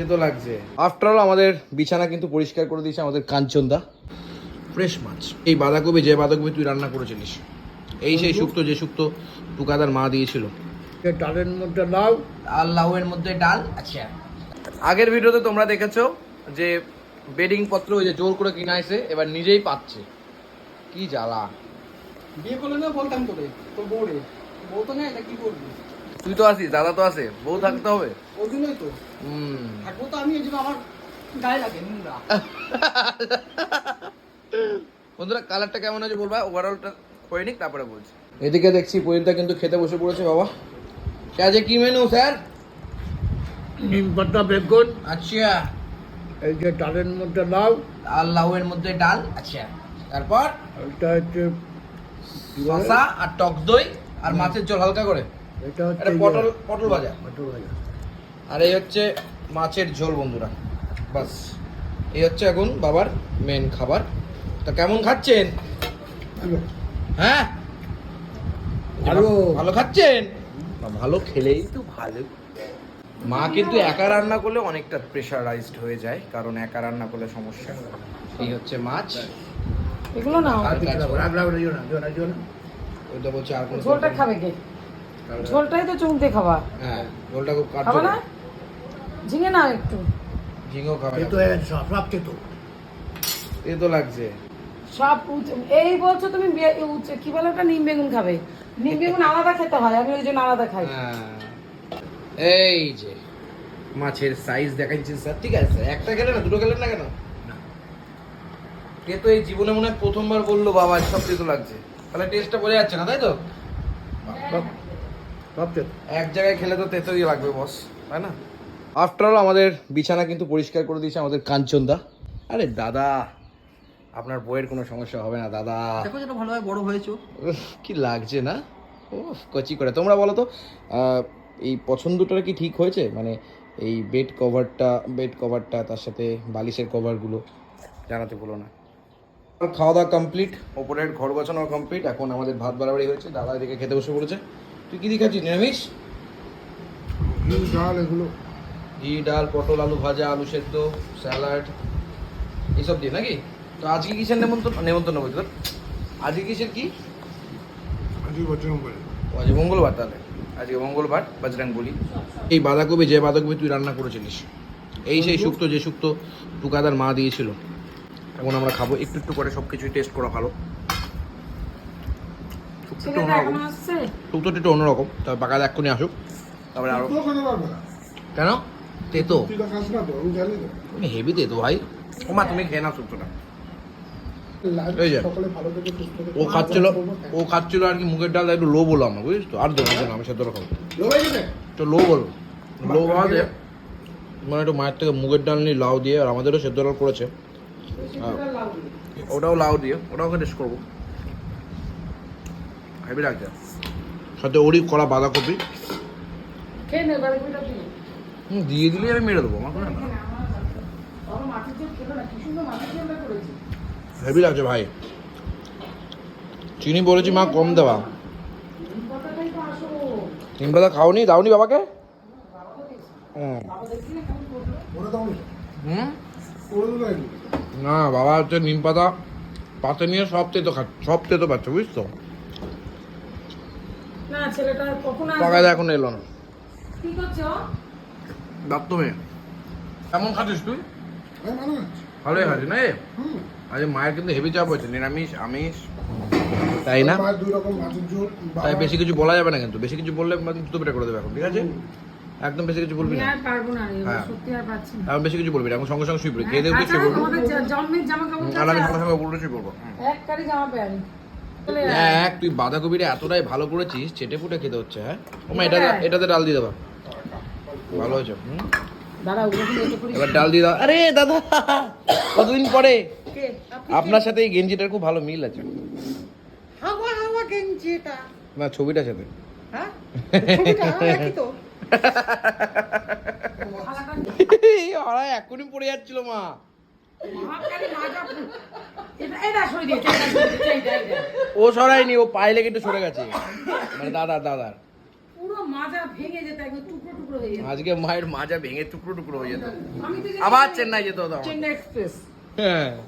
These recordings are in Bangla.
এ তো লাগছে। আফটার আমাদের বিছানা কিন্তু পরিষ্কার করে দিয়েছে আমাদের কাঞ্চনদা। ফ্রেশ মাছ। এই বাঁধাকপি যে বাঁধাকপি তুই রান্না করেছিলিস এই সেই শুক্তো যে শুক্তো টুকাদার মা দিয়েছিল। ডালের মধ্যে লাউ। আর লাউয়ের মধ্যে ডাল আচ্ছা। আগের ভিডিওতে তোমরা দেখেছ যে বেডিং পত্র ওই যে জোর করে কিনা এসে এবার নিজেই পাচ্ছে। কি জ্বালা। বিয়ে করলে না বলতাম তোরে তোর বউ রে বউ তো নেই এটা কি করবি? তুই তো আসিস দাদা তো আছে বউ থাকতে হবে। ওই জন্যই তো। হুম। থাকব তো আমি এই জন্য আমার গায়ে লাগে নোংরা বন্ধুরা কালারটা কেমন আছে বলবা? ওভারঅলটা করে নিক তারপরে বলছি। এদিকে দেখছি পরিণতা কিন্তু খেতে বসে পড়েছে বাবা। সে আজকে কি মেনু স্যার নিম পাতা বেগুন। আচ্ছা। এই যে ডালের মধ্যে লাউ। আর লাউয়ের মধ্যে ডাল আচ্ছা। তারপর? এটা হচ্ছে শসা আর টক দই আর মাছের জল হালকা করে। এটা হচ্ছে ইয়ে, পটল পটল ভাজা। পটল ভাজা। আর এই হচ্ছে মাছের ঝোল বন্ধুরা। বাস। এই হচ্ছে এখন বাবার মেন খাবার। তা কেমন খাচ্ছেন? হ্যাঁ? ভালো। ভালো খাচ্ছেন? ভালো খেলেই তো ভালো। মা কিন্তু একা রান্না করলে অনেকটা প্রেশারাইজড হয়ে যায় কারণ একা রান্না করলে সমস্যা। এই হচ্ছে মাছ। এগুলো না ওইটা বলছে আর কোনো ঝোলটা খাবে কে? ঝোলটাই তো চুমতে খাবা। হ্যাঁ ঝোলটা খুব কাটছে খাবে না? ঝিঙে না একটু? ঝিঙেও খাবে। হয়ে গেছে সব তেতো এ তো লাগছে। সব উচ- এই বলছো তুমি কি বলে ওটা? নিম বেগুন খাবে। নিম বেগুন আলাদা খেতে হয় আমি ওই জন্য আলাদা খাই। হ্যাঁ। এই যে মাছের সাইজ দেখাচ্ছেন স্যার ঠিক আছে একটা গেলে না দুটো গেলেন না কেন? কে তো এই জীবনে মনে হয় প্রথমবার বলল বাবা সব তেতো লাগছে। তাহলে টেস্টটা বোঝা যাচ্ছে না তাই তো? সব সব তেতো এক জায়গায় খেলে তো তেতোই লাগবে বস তাই না? আফটার অল আমাদের বিছানা কিন্তু পরিষ্কার করে দিয়েছে আমাদের কাঞ্চনদা। আরে দাদা আপনার বইয়ের কোনো সমস্যা হবে না দাদা। দেখো যেটা ভালোভাবে বড় হয়েছো। কি লাগছে না? ও কচি করে। তোমরা বলো তো এই পছন্দটা কি ঠিক হয়েছে? মানে এই বেড কভারটা বেড কভারটা তার সাথে বালিশের কভারগুলো জানাতে বলো না। খাওয়া দাওয়া কমপ্লিট ওপরের ঘর গোছানো কমপ্লিট এখন আমাদের ভাত বাড়াবাড়ি হয়েছে। দাদা এদিকে খেতে বসে পড়েছে। তুই কি দিয়ে খাচ্ছিস? নিরামিষ? ডাল এগুলো। ঘি ডাল পটল আলু ভাজা আলু সেদ্ধ স্যালাড এইসব দিয়ে নাকি? তো আজকে কিসের নেমন্তন্ন নেমন্তন্ন বলছি তোর? আজকে কিসের কি? আজকে ও আজকে মঙ্গলবার তাহলে। আজকে মঙ্গলবার বাজরাং বলি। এই বাঁধাকপি যে বাঁধাকপি তুই রান্না করেছিলিস এই সেই শুক্তো যে শুক্তো টুকাদার মা দিয়েছিল এখন আমরা খাব। একটু একটু করে সব কিছুই টেস্ট করা ভালো। ছেলেটা অন্যরকম শুক্তোটা একটু অন্যরকম তবে বাকাদা এক্ষুনি আসুক। তারপরে আরও কেন? তেতো? হেভি তেতো ভাই। ও মা তুমি খেয়ে নাও শুক্তোটা এই যে। ও খাচ্ছিল ও খাচ্ছিল আর কি মুগের ডাল একটু লো বলো আমার বুঝিস তো? আর দেবো না আমি সেদ্ধ খাব তো লো বলো। লো বাদে মানে একটু মায়ের থেকে মুগের ডাল নিয়ে লাউ দিয়ে আর আমাদেরও সেদ্ধ ডাল করেছে। হ্যাঁ। ওটাও লাউ দিয়ে ওটাও টেস্ট করব। হেভি লাগছে সাথে ওরই করা বাঁধাকপি। হুম, দিয়ে দিলে আমি মেরে দেবো আমার কোনো হেভি লাগছে ভাই। চিনি বলেছি মা কম দেওয়া নিম পাতাটাই তো আসো নিম পাতা খাওনি দাওনি বাবাকে? হুম। বাবা না হুম? না বাবা হচ্ছে নিম পাতা পাতে নিয়ে সব তেতো খা সব তেতো পাচ্ছে বুঝছ? না ছেলেটা কখন আসবে? এখন এলো না। কি করছ? বাপ তুমি কেমন খাচ্ছিস তুই? ভালোই খাচ্ছিস না? আজ মায়ের কিন্তু হেভি চাপ হয়েছে নিরামিষ আমিষ। তাই না? তাই বেশি কিছু বলা যাবে না কিন্তু বেশি কিছু বললে জুতো পেটা করে দেবে এখন ঠিক আছে? একদম বেশি কিছু বলবি না। আর পারব না হ্যাঁ। সত্যি আর পারছি না। এখন বেশি কিছু বলবি না এখন সঙ্গে সঙ্গে শুয়ে পড়ি খেয়ে পড়ব। আমাদের জ- জন্মের জামা কাপড় আর আমি? সঙ্গে সঙ্গে উল্টে শুয়ে পড়ব। এক কারি জামা প্যান্ট। এক তুই বাঁধাকপিটা এতটাই ভালো করেছিস চেটে ফুটে খেতে হচ্ছে হ্যাঁ? ওমা এটা হ্যাঁ। এটাতে ডাল দিয়ে দেবা ভালো হয়েছে। এবার ডাল দিয়ে দাও। আরে দাদা কতদিন পরে? আপনার সাথে এই গেঞ্জিটার খুব ভালো মিল আছে। হাওয়া হাওয়া গেঞ্জি না ছবিটার সাথে। হ্যাঁ? ছবিটা তো। এখনই পড়ে যাচ্ছিল মা। ও ও পায়ে লেগে একটু সরে গেছে। মানে দাদা দাদার। হয়ে আজকে মায়ের মাজা ভেঙে টুকরো টুকরো হয়ে যেত। আবার চেন্নাই যেতে। চেন্নাই এক্সপ্রেস হ্যাঁ।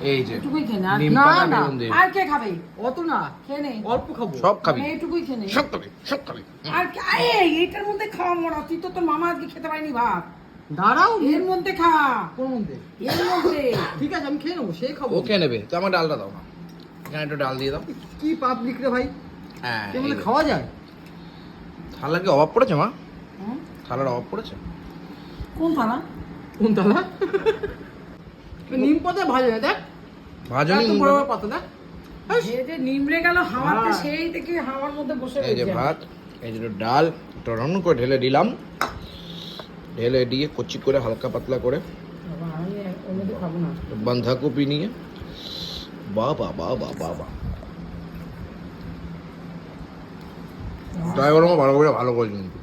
এই যে এটুকুই খেয়ে নে। আর- না না। আর কে খাবে? অত না খেয়ে অল্প খাব। সব খাবি। মানে এইটুকুই খেয়ে সব খাবি সব খাবি। আর কে- এই এটার মধ্যে খাওয়া মরা। তুই তো তোর মামা আজকে খেতে পারিনি ভাত। দাঁড়াও। এর মধ্যে খা। কোন মধ্যে? এর মধ্যে। ঠিক আছে আমি খেয়ে নেব সেই খাব। ও খেয়ে নেবে। তো আমার ডালটা দাও না। এখানে একটু ডাল দিয়ে দাও। কি পাবলিক রে ভাই? হ্যাঁ এই যে। খাওয়া যায়? থালার কি অভাব পড়েছে মা? হুম? থালার অভাব পড়েছে? কোন থানা কোন তালা নিম পাতা ভাজা না দেখ। ভাজনি বড় বড় পাতা দেখ। যে যে নিমড়ে গেল হাওয়াতে হ্যাঁ। সেই থেকে হাওয়ার মধ্যে বসে এই যে ভাত এই যে ডাল একটু করে ঢেলে দিলাম। ঢেলে দিয়ে কচি করে হালকা পাতলা করে বাঁধাকপি নিয়ে বা বা বা বা বা বা ড্রাইভার বলো ভালো করে ভালো করে কিন্তু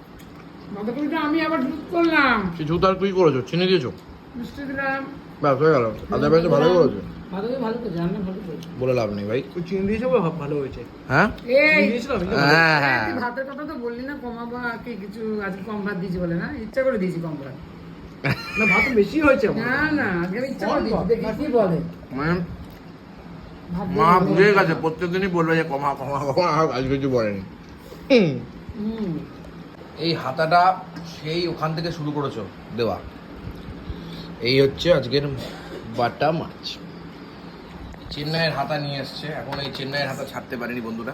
বাঁধাকপিটা আমি আবার করলাম। তার কি করেছ চিনি দিয়েছ? মিষ্টি দিলাম। ব্যাস হয়ে গেল। আদা পেঁয়াজ ভালো করেছ? বলে লাভ নেই ভাই। ওই চিনি দিয়েছে ভালো হয়েছে। হ্যাঁ। হ্যাঁ হ্যাঁ। ভাতের কথা তো বললি না কি কিছু আজকে কম ভাত দিয়েছি বলে না? ইচ্ছা করে দিয়েছি কম ভাত। না ভাত বেশি হয়েছে না না আজকে ইচ্ছা করে দিয়েছি। দেখি কি বলে। মা বুঝে গেছে প্রত্যেকদিনই বলবে যে কমা কমা কমা আজ কিছু বলেনি। এই হাতাটা সেই ওখান থেকে শুরু করেছ দেওয়া। এই হচ্ছে আজকের বাটা মাছ। চেন্নাইয়ের হাতা নিয়ে এসছে। এখন এই চেন্নাইয়ের হাতা ছাড়তে পারেনি বন্ধুরা।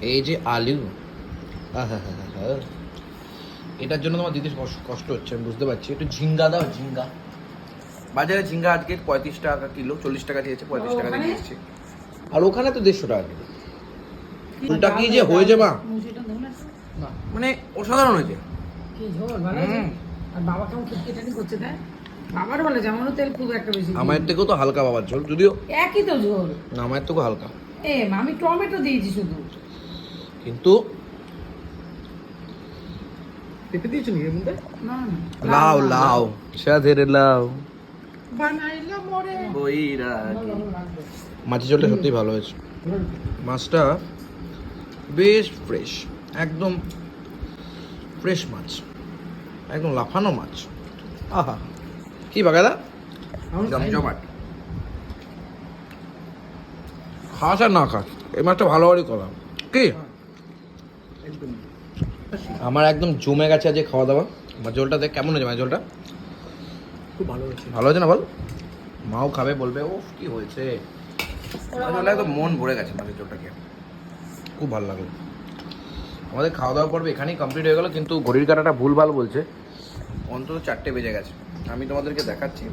এই যে আলু। এটার জন্য তোমার দিতে কষ্ট- হচ্ছে আমি বুঝতে পারছি। একটু ঝিঙ্গা দাও ঝিঙ্গা। বাজারে ঝিঙ্গা আজকে পঁয়ত্রিশ টাকা কিলো চল্লিশ টাকা দিয়েছে পঁয়ত্রিশ টাকা দিয়ে? দিয়েছে। আর ওখানে তো দেড়শো টাকা কিলো। ফুলটা কি যে হয়েছে মা মানে অসাধারণ হয়েছে। আর বাবা কেমন খিটখিটানি করছে তাই বাবার বলে তেল খুব একটা বেশি আমার থেকেও তো হালকা বাবার ঝোল যদিও একই তো ঝোল। আমার থেকেও হালকা। এ আমি টমেটো দিয়েছি শুধু। কিন্তু পেঁপে দিয়েছ নাকি এর মধ্যে? না না। লাউ লাউ সাধের লাউ। বানাইলাম মরে। ভালো মাছের ঝোলটা সত্যিই ভালো হয়েছে। মাছটা বেশ ফ্রেশ একদম ফ্রেশ মাছ একদম লাফানো মাছ। আহা। কি বাগাদা? জমজমাট খাস আর না খাস এই মাছটা ভালোবারই করা কি? আমার একদম জমে গেছে আজকে খাওয়া দাওয়া। আমার জলটা দেখ কেমন হয়েছে মাছের ঝোলটা খুব ভালো হয়েছে। ভালো হয়েছে না বল? মাও খাবে বলবে ও কি হয়েছে? মাছের একদম মন ভরে গেছে মাছের খেয়ে। খুব ভালো লাগল। আমাদের খাওয়া দাওয়া পর্ব এখানেই কমপ্লিট হয়ে গেল কিন্তু ঘড়ির কাটাটা ভুলভাল বলছে। অন্তত চারটে বেজে গেছে। আমি তোমাদেরকে দেখাচ্ছি।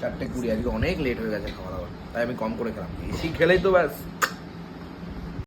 চারটে কুড়ি, আজকে অনেক লেট হয়ে গেছে খাওয়া দাওয়া। তাই আমি কম করে খেলাম। বেশি খেলেই তো ব্যাস।